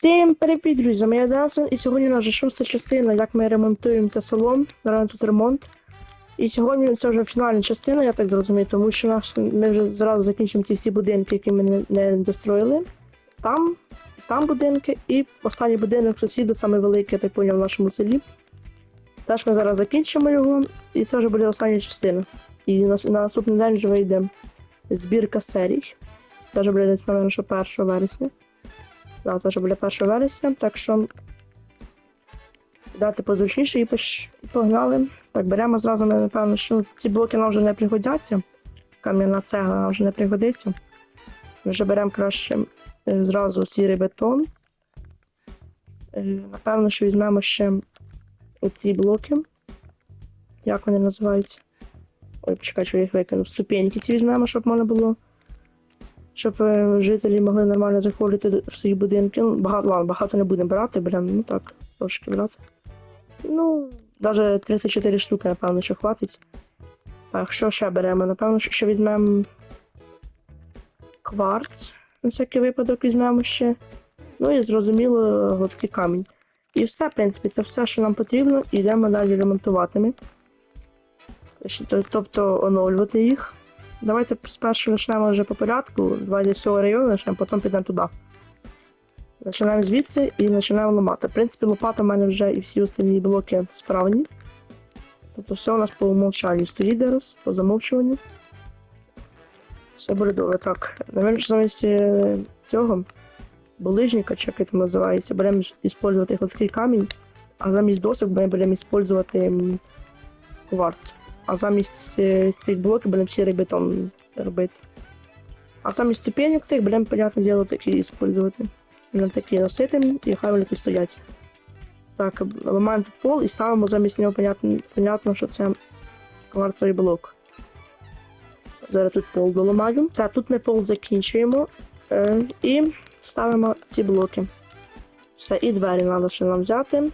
Всім привіт, друзі! Моя Денсон, і сьогодні у нас вже шоста частина, як ми ремонтуємо це село. Зараз тут ремонт. І сьогодні це вже фінальна частина, я так зрозумію, тому що наш, ми вже зразу закінчимо ці всі будинки, які ми не, не достроїли. Там, там будинки, і останній будинок сусіду, саме великий, я так поняв, в нашому селі. Теж ми зараз закінчимо його, і це вже буде остання частина. І на, на наступний день вже вийде збірка серій. Це вже буде напевно, що 1 вересня. Да, вже буде 1 вересня, так що дати позручніше і погнали. Так, беремо зразу, напевно, що ці блоки нам вже не пригодяться. Кам'яна цегла нам вже не пригодиться. Ми вже беремо краще е, зразу сірий бетон. Е, Напевно, що візьмемо ще оці блоки. Як вони називаються? Ой, почекай, що я їх викинув. Ступеньки ці візьмемо, щоб можна було щоб е, жителі могли нормально заходити до- в свої будинки. Ну, багато, ладно, багато не будемо брати, беремо, ну так, трошки брати. Ну, навіть 34 штуки, напевно, що хватить. Так, що ще беремо? Напевно, що ще візьмемо кварц. На всякий випадок візьмемо ще. Ну і зрозуміло, гладкий камінь. І все, в принципі, це все, що нам потрібно, і йдемо далі ремонтувати. ми. Ще, то- Тобто оновлювати їх. Давайте спершу почнемо вже по порядку. Давайте з цього району почнемо, потім підемо туди. Починаємо звідси і починаємо ламати. В принципі, лопата в мене вже і всі остальні блоки справні. Тобто все у нас по умовчанню стоїть зараз, по замовчуванню. Все буде добре. Так, навіть замість е, цього булижника, чи як це називається, будемо використовувати гладкий камінь, а замість досок ми будемо використовувати кварц. А замість цих блоків будемо сірий бетон робити. А замість ступенек цих будемо, понятне діло, такі використовувати. Будемо такі носити, і хай вони тут стоять. Так, ламаємо тут пол і ставимо замість нього, понятно, понятно що це кварцевий блок. Зараз тут пол доламаю. Так, тут ми пол закінчуємо. Е, і ставимо ці блоки. Все, і двері треба ще нам взяти.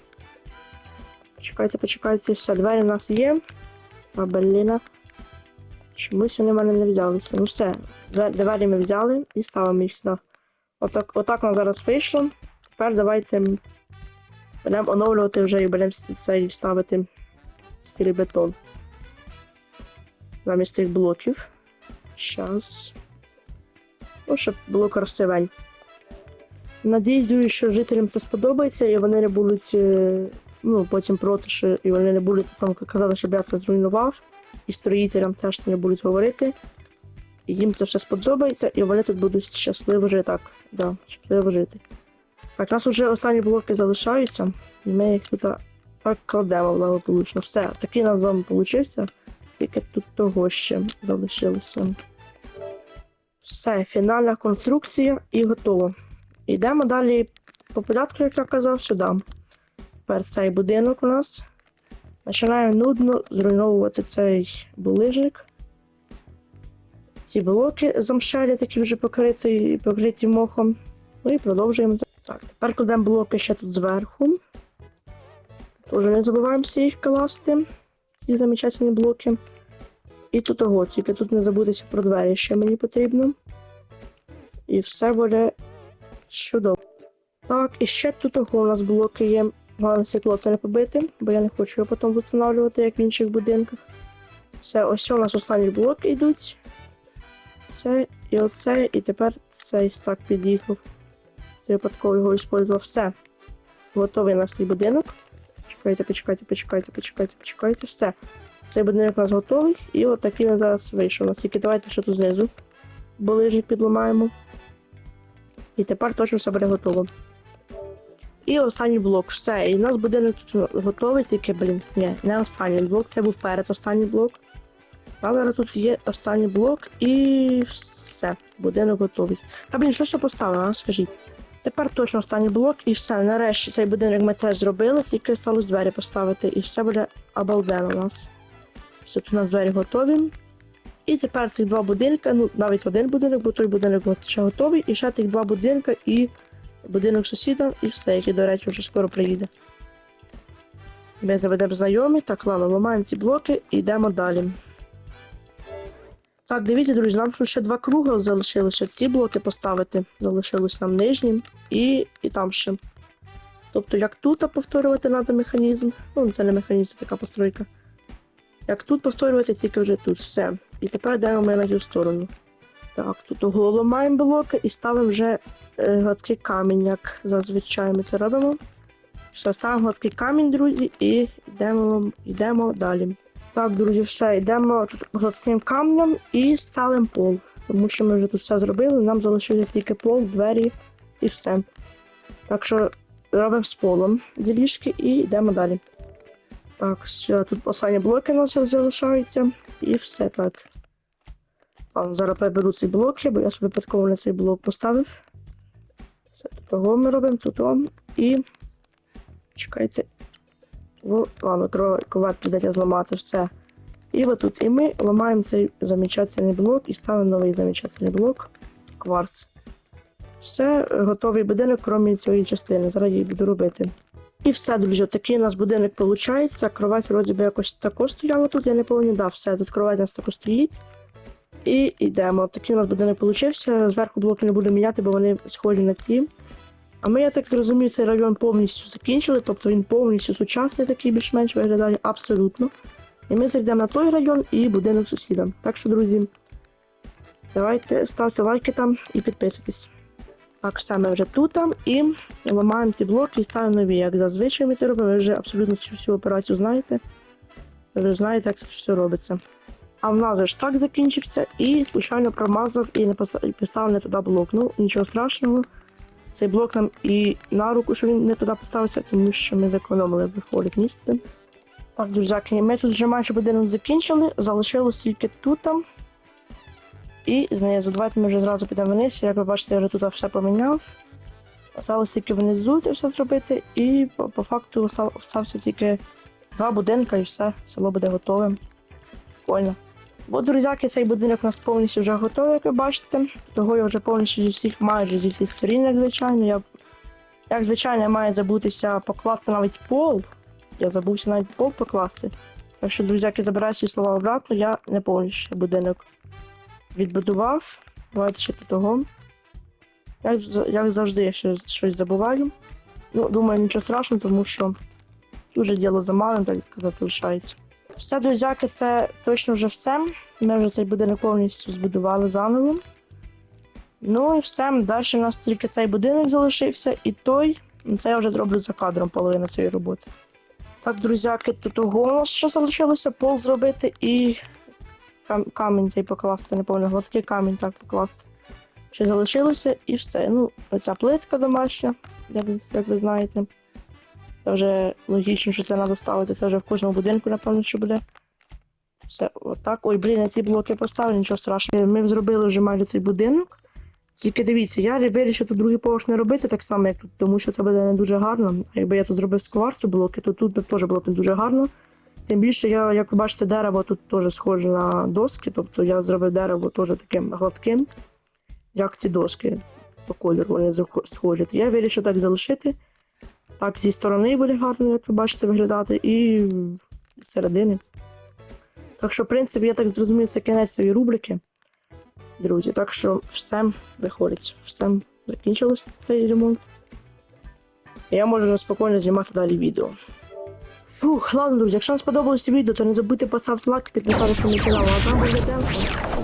Почекайте, почекайте, все, двері у нас є. А, блін. Чомусь вони в мене не взялися. Ну все, двері ми взяли і ставимо їх сюди. Отак, отак нам зараз вийшло. Тепер давайте будемо оновлювати вже і будемо цей ставити стілий бетон. Замість цих блоків. Щас. Ну, щоб було красивень. Надіюсь, що жителям це сподобається і вони не будуть е, ну, потім проти, і вони не будуть там казати, щоб я це зруйнував, і строїтелям теж це не будуть говорити. І їм це все сподобається, і вони тут будуть щасливо жити. Так, да, щасливо жити. Так, у нас вже останні блоки залишаються, і ми їх тут так кладемо благополучно. Все, такий нас з вами тільки тут того ще залишилося. Все, фінальна конструкція і готово. Йдемо далі по порядку, як я казав, сюди. Тепер цей будинок у нас. Починаємо нудно зруйновувати цей булижник. Ці блоки замшелі, такі вже покриті, покриті мохом. Ну і продовжуємо. Так, тепер кладемо блоки ще тут зверху. Тоже не забуваємося їх класти. Ці замечательні блоки. І тут ого, тільки тут не забудеться про двері, що мені потрібно. І все буде чудово. Так, і ще тут ого у нас блоки є. Стекло це не побити, бо я не хочу його потім встановлювати, як в інших будинках. Все, ось у нас останні блоки йдуть. Це і оце, і тепер цей стак під'їхав. Випадково його використовував. Все. Готовий у нас цей будинок. Почекайте, почекайте, почекайте, почекайте, почекайте. Все. Цей будинок у нас готовий. І от такий він зараз вийшов. Тільки давайте ще тут знизу. Болижник підламаємо. І тепер точно все буде готово. І останній блок. Все, і у нас будинок тут готовий, тільки, блін, ні, не останній блок, це був перед останній блок. А зараз тут є останній блок і все, будинок готовий. Та блін, що ще поставили, а? Скажіть. Тепер точно останній блок і все. Нарешті цей будинок ми теж зробили, тільки сталося двері поставити, і все буде обалденно у нас. Все, тут у нас двері готові. І тепер цих два будинки, ну навіть один будинок, бо той будинок ще готовий, і ще тих два будинки і будинок сусіда, і все, який, до речі, вже скоро приїде. Ми заведемо знайомі, так, ладно, ламаємо ці блоки і йдемо далі. Так, дивіться, друзі, нам ще два круги залишилося. Ці блоки поставити. Залишилось нам нижнім і, і там ще. Тобто, як тут повторювати треба механізм. Ну, це не механізм, це така постройка. Як тут повторювати, тільки вже тут все. І тепер йдемо ми на цю сторону. Так, тут углу ламаємо блоки і ставимо вже е, гладкий камінь, як зазвичай ми це робимо. Все, ставимо гладкий камінь, друзі, і йдемо, йдемо далі. Так, друзі, все, йдемо тут гладким камнем і ставимо пол. Тому що ми вже тут все зробили, нам залишилося тільки пол, двері і все. Так що робимо з полом ділішки і йдемо далі. Так, все, тут останні блоки у нас залишаються. І все так. Зараз приберу ці блоки, бо я собі випадково на цей блок поставив. Все, того ми робимо, тут. І. Чекайте. Ну, ладно, коват придеться зламати все. І отут. І ми ламаємо цей замечательний блок і ставимо новий замечательний блок. Кварц. Все, готовий будинок, крім цієї частини. Зараз я її буду робити. І все, друзі, такий у нас будинок виходить. Кровать вроді би якось тако стояла тут, я не пам'ятаю, да, все, тут кровать у нас тако стоїть. І йдемо. Такий у нас будинок вийшов. Зверху блоки не буду міняти, бо вони схожі на ці. А ми, я так розумію, цей район повністю закінчили, тобто він повністю сучасний такий більш-менш виглядає абсолютно. І ми зайдемо на той район і будинок сусіда. Так що, друзі, давайте ставте лайки там і підписуйтесь. Так, ми вже тут там, і ламаємо ці блоки і ставимо нові. Як зазвичай ми це робимо, ви вже абсолютно цю всю операцію знаєте. Ви вже знаєте, як це все робиться. А в нас же ж так закінчився і случайно промазав і поставив не туди блок. Ну, нічого страшного. Цей блок нам і на руку, що він не туди поставився, тому що ми зекономили виходить місце. Так, друзяки, ми тут вже майже будинок закінчили, залишилось тільки тут. І знизу. Давайте ми вже зразу підемо вниз. Як ви бачите, я вже тут все поміняв. Осталось тільки внизу це все зробити, і по, по факту остав- остався тільки два будинка і все, село буде готове. Прикольно. Бо, друзяки, цей будинок у нас повністю вже готовий, як ви бачите. Того я вже повністю зі всіх, майже зі всіх сторін, як звичайно. Я, як звичайно, я маю забутися покласти навіть пол. Я забувся навіть пол покласти. Так що, друзяки, забираю свої слова обратно, я не повністю будинок відбудував. Давайте ще тут того. Як, як завжди, я ще щось забуваю. Ну, думаю, нічого страшного, тому що дуже діло замалим, так сказати, залишається. Все, друзяки, це точно вже все. Ми вже цей будинок повністю збудували заново. Ну і все. Далі у нас тільки цей будинок залишився, і той. Це я вже зроблю за кадром половину цієї роботи. Так, друзяки, тут у ще залишилося пол зробити і кам- камінь цей покласти, не пам'ятаю, гладкий камінь так покласти. Ще залишилося і все. Ну, оця плитка домашня, як, як ви знаєте. Це вже логічно, що це треба ставити. Це вже в кожному будинку, напевно, що буде. Все, отак. Ой, блін, ці блоки поставлю, нічого страшного. Ми зробили вже майже цей будинок. Тільки дивіться, я вирішив тут другий поверх не робити так само, як тут, тому що це буде не дуже гарно. А якби я тут зробив з кварцу блоки, то тут би теж було б не дуже гарно. Тим більше, я, як ви бачите, дерево тут теж схоже на доски, тобто я зробив дерево теж таким гладким, як ці доски по кольору вони схожі. Я вирішив так залишити. Так, зі сторони буде гарно, як ви бачите, виглядати, і з середини. Так що, в принципі, я так зрозумів, це кінець цієї рубрики. Друзі, так що все виходить, все закінчилось цей ремонт. І я можу спокійно знімати далі відео. Фух, ладно, друзі, якщо вам сподобалося відео, то не забудьте поставити лайк, підписатися на канал, а там буде темpo.